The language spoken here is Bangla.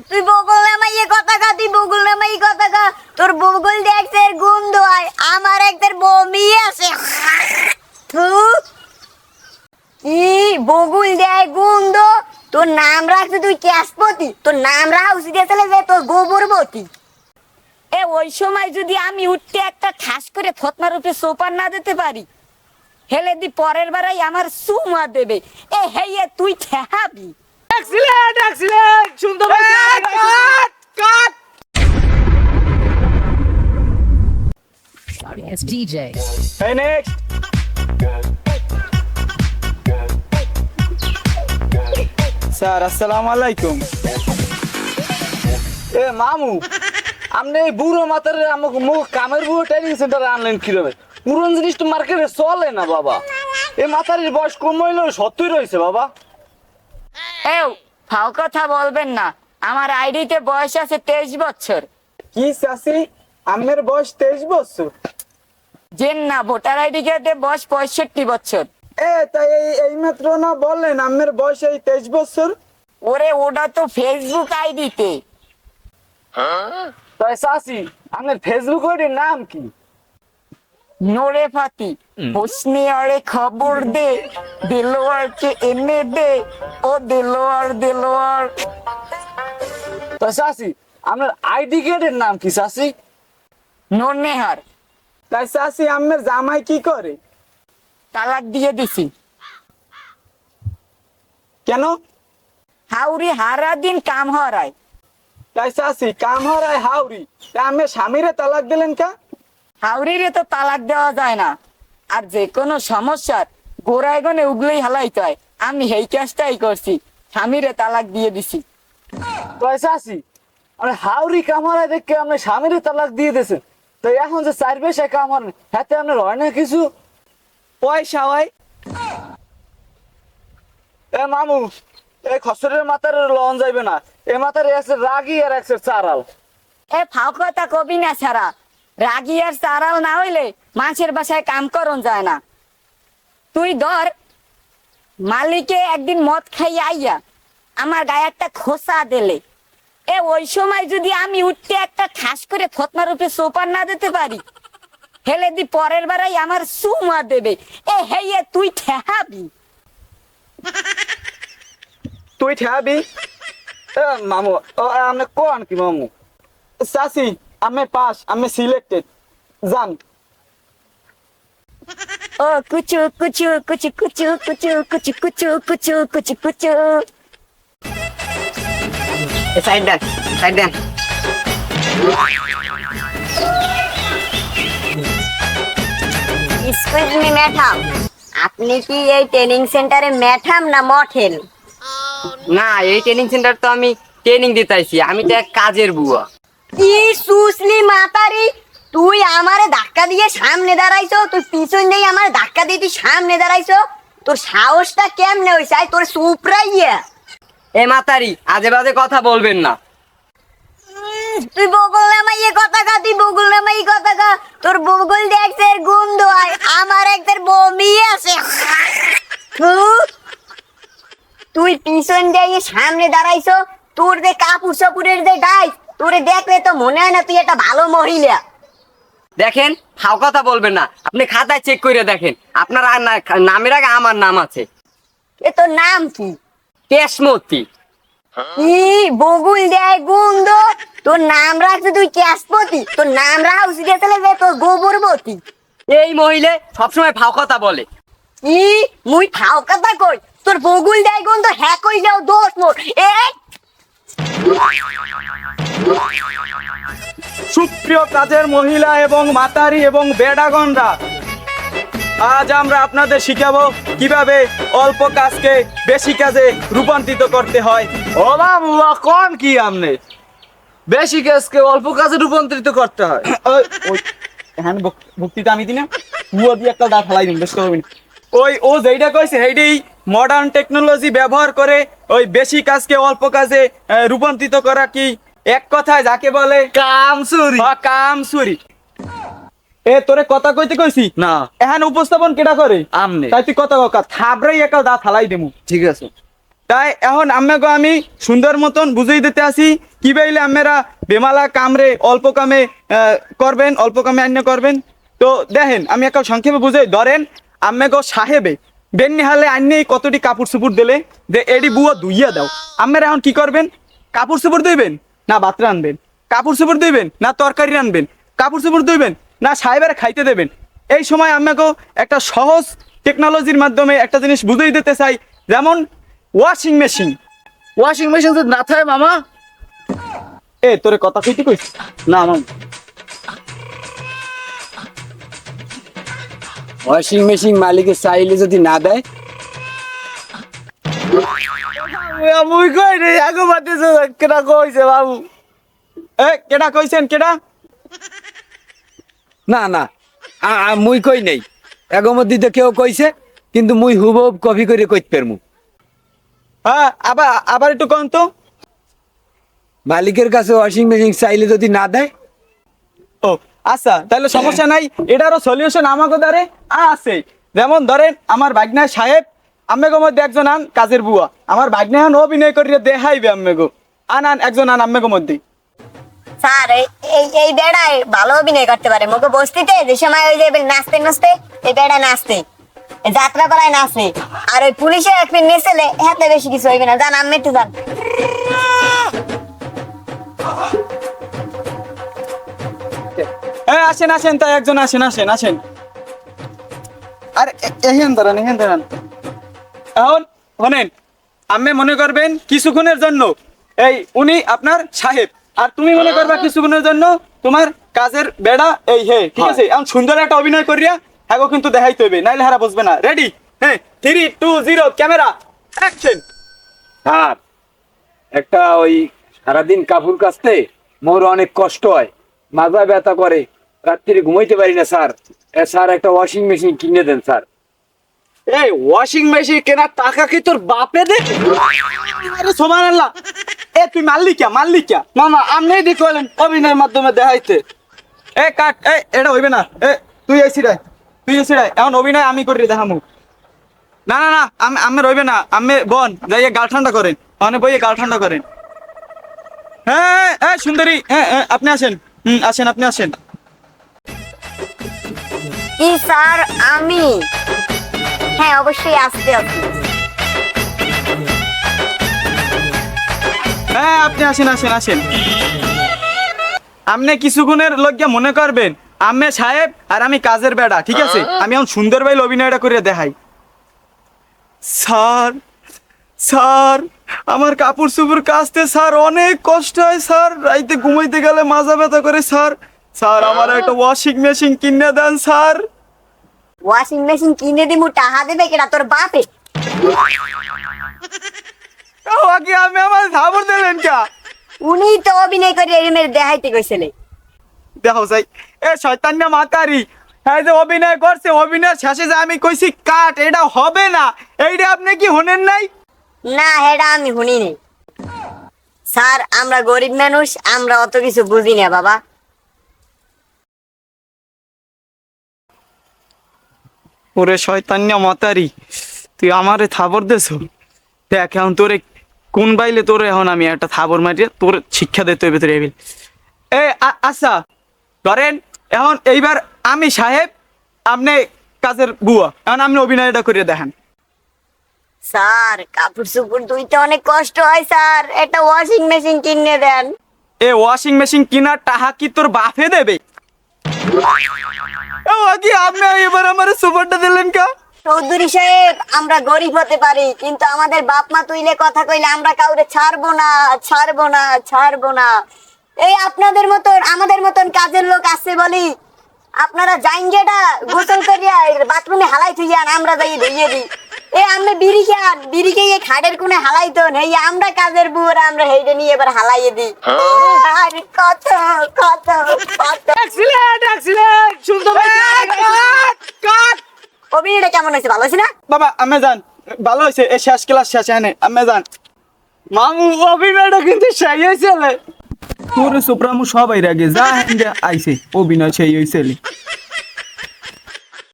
তুই বগল কথা কা তুই বগল নামাই কথা কা তোর বগল দেখছে গন্ধ হয় আমার একদের বমি আছে বগুল দেয় তোর নাম রাখছে তুই ক্যাশপতি। তোর নাম রাখা উচিত তোর গোবরবতী। এ, ওই সময় যদি আমি উঠতে একটা ঠাস করে ফতনার উপরে সোপার না দিতে পারি, হেলে দি পরের বারাই আমার সুমা দেবে। এ হেয়ে তুই ঠেহাবি। এক্সিলেন্ট এক্সিলেন্ট সুন্দর cut cut Sorry, it's DJ. Next sir আসসালামু আলাইকুম এ মামু আপনি এই বুড়ো মাতার আমাকে মুখ কামের বুড়ো ট্রেনিং সেন্টারে আনলেন কীভাবে পুরন জিনিস তো মার্কেটে চলে না বাবা এই মাতারির বয়স কম হইলেও সত্যই রয়েছে বাবা এও ফাও কথা বলবেন না। আমার আইডিতে বয়স আছে তেইশ বছর। কি চাষি আমের বয়স তেইশ বছর? জেন না ভোটার আইডি কার্ডে বয়স পঁয়ষট্টি বছর। এ তাই এই এইমাত্র না বললেন আমের বয়স এই তেইশ বছর? ওরে ওটা তো ফেসবুক আইডিতে। তাই চাষি আপনার ফেসবুক আইডির নাম কি? নোরে ফাতি হোসনি আরে খবর দে দিলোয়ারকে এনে দে। ও দিলোয়ার দিলোয়ার। তো চাষি আপনার আইডি কার্ডের নাম কি চাষি নন্নেহার তাই চাষি আমের জামাই কি করে? তালাক দিয়ে দিছি। কেন? হাউরি হারা দিন কাম হরায়। তাই চাষি কাম হারায় হাওড়ি তা আমি স্বামীরে তালাক দিলেন কা? হাউরিরে তো তালাক দেওয়া যায় না। আর যে কোনো সমস্যার গোড়ায় গনে উগলেই হালাইতে হয়। আমি এই কাজটাই করছি। স্বামীরে তালাক দিয়ে দিছি। তাই চাষি মানে হাওড়ি কাম হারায় দেখে আপনি স্বামীরে তালাক দিয়ে দিয়েছেন। তো এখন যে চার বেশে কাম হারেন হাতে আপনার হয় না কিছু? পয়সা হয়। এ মামু এই খসরের মাথার লন যাইবে না। এ মাথার আছে রাগি আর আছে চারাল। এ ফাও কথা কবি না ছাড়া। রাগি আর চারাল না হইলে মাছের বাসায় কাম করন যায় না। তুই ধর, মালিকে একদিন মদ খাইয়া আইয়া আমার গায়ে একটা খোসা দিলে। এ, ওই সময় যদি আমি উঠতে একটা ঠাস করে ফতনার উপরে সোপার না দিতে পারি, হেলে দি পরের বারাই আমার সুমা দেবে। এ হেয়ে তুই ঠেহাবি? তুই ঠেহাবি? মামু আপনি কোন কি, মামু? চাচি আমি পাস আমি সিলেক্টেড জান ও কুচু কুচু কুচু কুচু কুচু কুচু কুচু কুচু কুচু কুচু। সাইড দেন সাইড দেন। এক্সকিউজ মি ম্যাডাম আপনি কি এই ট্রেনিং সেন্টারে ম্যাডাম না মঠেল? না এই ট্রেনিং সেন্টার তো আমি ট্রেনিং দিতেছি আমি তো এক কাজের বুয়া। কি সুসলি মাতারি তুই আমারে ধাক্কা দিয়ে সামনে দাঁড়াইছো তুই পিছন দিয়ে আমার ধাক্কা দিয়ে তুই সামনে দাঁড়াইছো। তোর সাহসটা কেমনে আই তোর সুপরাইয়া এ মাতারি আজে বাজে কথা বলবেন না। তুই বগল নামাই এ কথা কা তুই বগল নামাই কথা কা তোর বগল দেখছে এর গন্ধ আমার একদের বমি আছে। তুই পিছন দিয়ে সামনে দাঁড়াইছো তোর যে কাপড় সাপুরের যে গাই তোরে দেখলে তো মনে হয় না তুই একটা ভালো মহিলা। দেখেন ফাও কথা বলবেন না। আপনি খাতায় চেক করে দেখেন। আপনার নামের আগে আমার নাম আছে। এ তোর নাম কি? কেশমতি। কি? বগুল দেয় গন্ধ তোর নাম রাখছে তুই ক্যাশপতি তোর নাম রাখা উচিত যে তোর গোবরবতী। এই মহিলে সবসময় ফাও কথা বলে। কি? মুই ফাও কথা কই? তোর বগুল দেয় গন্ধ হ্যাঁ কই যাও দোষ মোর। এ? সুপ্রিয় কাজের মহিলা এবং মাতারি এবং বেডাগনরা আজ আমরা আপনাদের শিখাবো কীভাবে অল্প কাজকে বেশি কাজে রূপান্তরিত করতে হয়। কোন কি আমনে? বেশি কাজকে অল্প কাজে রূপান্তরিত করতে হয়। হ্যাঁ ভক্তিটা আমি দিনা পুয়ো দিয়ে একটা দাঁত ফেলাই দিন বেশ করবেন ওই ও যেইটা কইছে সেইটাই মডার্ন টেকনোলজি ব্যবহার করে ওই বেশি কাজকে অল্প কাজে রূপান্তরিত করা কি এক কথায় যাকে বলে কাম চুরি কাম চুরি এ তোরে কথা কইতে কইছি? না। এখন উপস্থাপন কেডা করে? আমনে। তাই তুই কথা কথা থাবরাই একা দা হালাই দেমু। ঠিক আছে। তাই এখন আম্মাকে আমি সুন্দর মতন বুঝিয়ে দিতে আসি কি বাইলে আমেরা বেমালা কামরে অল্প কামে করবেন অল্প কামে আন্য করবেন। তো দেখেন আমি একটা সংক্ষেপে বুঝাই। ধরেন আম্মাকে সাহেবে বেন্নি হালে আন্যে কতটি কাপড় চুপুর দিলে? যে এডি বুয়া দুইয়া দাও। আমেরা এখন কি করবেন? কাপড় চুপুর দিবেন না বাত রানবেন কাপড় চোপড় দিবেন না তরকারি রানবেন কাপড় চোপড় দিবেন না সাহেবের খাইতে দেবেন। এই সময় আমাকেও একটা সহজ টেকনোলজির মাধ্যমে একটা জিনিস বুঝিয়ে দিতে চাই যেমন ওয়াশিং মেশিন ওয়াশিং মেশিন যদি না থাকে মামা? এ তোরে কথা কইতে কইস? না মামা। ওয়াশিং মেশিন মালিকে চাইলে যদি না দেয় মুই কই রে আগো বাতিছে কেনা কইছে বাবু? এ কেডা কইছেন কেডা? না না মুই কই নেই। এগমত দিতে কেউ কইছে কিন্তু মুই হুবহুব কপি করে কইতে পারমু। হ্যাঁ আবার আবার একটু কন তো। মালিকের কাছে ওয়াশিং মেশিন চাইলে যদি না দেয়? ও আচ্ছা তাহলে সমস্যা নাই। এটারও সলিউশন আমাকে দ্বারে আছে। যেমন ধরেন আমার বাগনা সাহেব আম্মেগো মধ্যে একজন আন কাজের বুয়া। আমার বাগনা এখন অভিনয় করিয়ে দেখাইবে আম্মেগো। আন আন একজন আন আম্মেগো মধ্যে। স্যার এই- এই বেড়ায় ভালো অভিনয় করতে পারে। মুখে বস্তিতে যে সময় ওই যে নাচতে নাচতে এই বেড়ায় নাচতে। যাত্রা পালায় নাচে। আর ওই পুলিশে একদিন নেচেলে হাতে বেশি কিছু হইবে না। জান আমি একটু জান হ্যাঁ আসেন আসেন তাই একজন আসেন আসেন আসেন। আর এহেন দাঁড়ান এহেন দাঁড়ান এখন শোনেন আমি মনে করবেন কিছুক্ষণের জন্য। এই উনি আপনার সাহেব। আর তুমি মনে করবা কিছুক্ষণের জন্য তোমার কাজের বেড়া এই হে ঠিক আছে? এখন সুন্দর একটা অভিনয় করিয়া হ্যাঁ কিন্তু দেখাইতে হবে নাইলে হারা বুঝবে না। রেডি হ্যাঁ three two zero camera action sir একটা ওই সারাদিন কাপড় কাচতে মোর অনেক কষ্ট হয় মাজা ব্যথা করে রাত্রিরে ঘুমাইতে পারি না স্যার। স্যার একটা ওয়াশিং মেশিন কিনে দেন স্যার। এই ওয়াশিং মেশিন কেনার টাকা কি তোর বাপে দে? আল্লাহ এ তুই মারলি কে কে মামা আমনি অভিনয়ের মাধ্যমে দেখাইতে। এ কাট এ এটা হইবে না। এ তুই এসি তুই এসি এখন অভিনয় আমি করি দেখামু। না না না আমি আমি রইবে না। আমি বন গাল ঠান্ডা করেন। মানে বইয়ে গাল ঠান্ডা করেন। হ্যাঁ হ্যাঁ সুন্দরী হ্যাঁ হ্যাঁ, আপনি আসেন। হুম আসেন আপনি আসেন। কি স্যার আমি। হ্যাঁ অবশ্যই আসতে হবে হ্যাঁ আপনি আসেন আসেন আসেন। আপনি কিছুক্ষণের লজ্ঞা মনে করবেন, আমি সাহেব আর আমি কাজের বেড়া, ঠিক আছে? আমি এখন সুন্দর ভাই অভিনয়টা করে দেখাই। স্যার স্যার, আমার কাপড় চুপুর কাচতে স্যার অনেক কষ্ট হয়, স্যার। রাইতে ঘুমাইতে গেলে মাজা ব্যথা করে, স্যার। স্যার, আমার একটা ওয়াশিং মেশিন কিনে দেন, স্যার। ওয়াশিং মেশিন কিনে দিমু টাহা দেবে কেটা তোর বাপে? ও, আগে আমি আমার খাবার দিলেন কা? উনি তো অভিনয় করে এরমের দেখাইতে কইছিলে দেখো যাই এ শয়তান্য মাতারি। হ্যাঁ যে অভিনয় করছে অভিনয় শেষে যে আমি কইছি কাট এটা হবে না। এইটা আপনি কি হনেন নাই? না হেডা আমি শুনি নাই স্যার আমরা গরিব মানুষ আমরা অত কিছু বুঝি না বাবা। ওরে শয়তান্যা মাতারি তুই আমারে থাবর দেছ? দেখ এখন তোরে কোন বাইলে তোরে এখন আমি একটা থাবর মারিয়ে তোর শিক্ষা দিতে হবে তোর এবিল। এ আচ্ছা ধরেন এখন এইবার আমি সাহেব আপনি কাজের বুয়া এখন আপনি অভিনয়টা করে দেখেন। স্যার কাপড় ধুইতে অনেক কষ্ট হয় স্যার। একটা ওয়াশিং মেশিন কিনে দেন। এ ওয়াশিং মেশিন কিনার টাহা কি তোর বাফে দেবে? আগে আপনি এবার আমার সুপারটা দিলেন কা? চৌধুরী সাহেব আমরা গরিব হতে পারি কিন্তু আমাদের বাপ মা তুইলে কথা কইলে আমরা কাউরে ছাড়বো না ছাড়বো না ছাড়বো না। এই আপনাদের মতন আমাদের মতন কাজের লোক আছে বলি আপনারা যাইন যেটা গোসল করিয়া বাথরুমে হালাই থুইয়ান আমরা যাই ধুইয়ে দিই। এ আমরা বিড়ি খান বিড়ি খেয়ে খাটের কোণে হালাই তো এই আমরা কাজের বুয়ারা আমরা হেইটা নিয়ে এবার হালাইয়ে দিই। আর কত কত কত অ্যাক্সিলেন্ট অ্যাক্সিলেন্ট সুন্দর কাট কাট অভিনয়টা কেমন হয়েছে? ভালো হয়েছে না? বাবা আমি যান। ভালো হয়েছে এই শেষ ক্লাস শেষ এনে আমি যান। মামু অভিনয়টা কিন্তু সেই হয়েছে তোর সুপ্রামু সবাই রাগে যা আইছে। অভিনয় সেই হয়েছিল